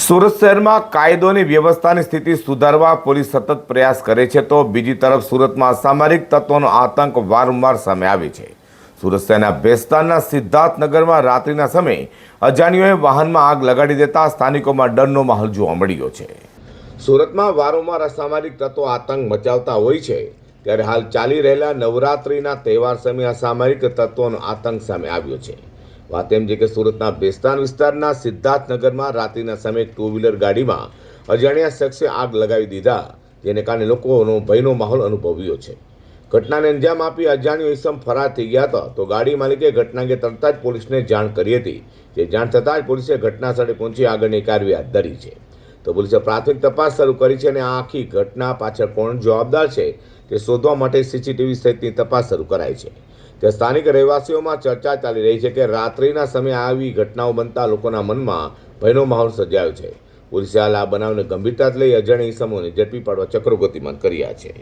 સુરત શહેરમાં કાયદોની વ્યવસ્થાની સ્થિતિ સુધારવા પોલીસ સતત પ્રયાસ કરે છે તો બીજી તરફ સુરતમાં અસામરિક તત્વોનો આતંક વારંવાર સામે આવે છે. સુરત શહેરના ભેસ્તાનના સિદ્ધાર્થનગરમાં રાત્રિના સમયે અજાણ્યોએ વાહનમાં આગ લગાડી દેતા સ્થાનિકોમાં ડરનો માહોલ જોવા મળ્યો છે. સુરતમાં વારંવાર અસામરિક તત્વો આતંક મચાવતા હોય છે. ત્યારે હાલ ચાલી રહેલા નવરાત્રિના તહેવાર સમયે અસામરિક તત્વોનો આતંક સામે આવ્યો છે. વાત એમ છે કે સુરતના બેસ્તાન વિસ્તારના સિદ્ધાર્થનગરમાં રાત્રિના સમયે ટુ વ્હીલર ગાડીમાં અજાણ્યા શખ્સે આગ લગાવી દીધા, જેને કારણે લોકોનો ભયનો માહોલ અનુભવ્યો છે. ઘટનાને અંજામ આપી અજાણ્યો ઇસમ ફરાર થઈ ગયા હતા. તો ગાડી માલિકે ઘટના અંગે તરત જ પોલીસને જાણ કરી હતી. જે જાણ થતાં જ પોલીસે ઘટના સ્થળે પહોંચી આગળની કાર્યવાહી હાથ ધરી છે. તો પોલીસે પ્રાથમિક તપાસ શરૂ કરી છે અને આ આખી ઘટના પાછળ કોણ જવાબદાર છે તે શોધવા માટે સીસીટીવી સહિતની તપાસ શરૂ કરાઈ છે. તે સ્થાનિક રહેવાસીઓમાં ચર્ચા ચાલી રહી છે કે રાત્રિના સમયે આવી ઘટનાઓ બનતા લોકોના મનમાં ભયનો માહોલ સર્જાયો છે. પોલીસે હાલ આ બનાવને ગંભીરતાથી લઈ અજાણ્યા ઇસમોને ઝડપી પાડવા ચક્રો ગતિમાન કર્યા છે.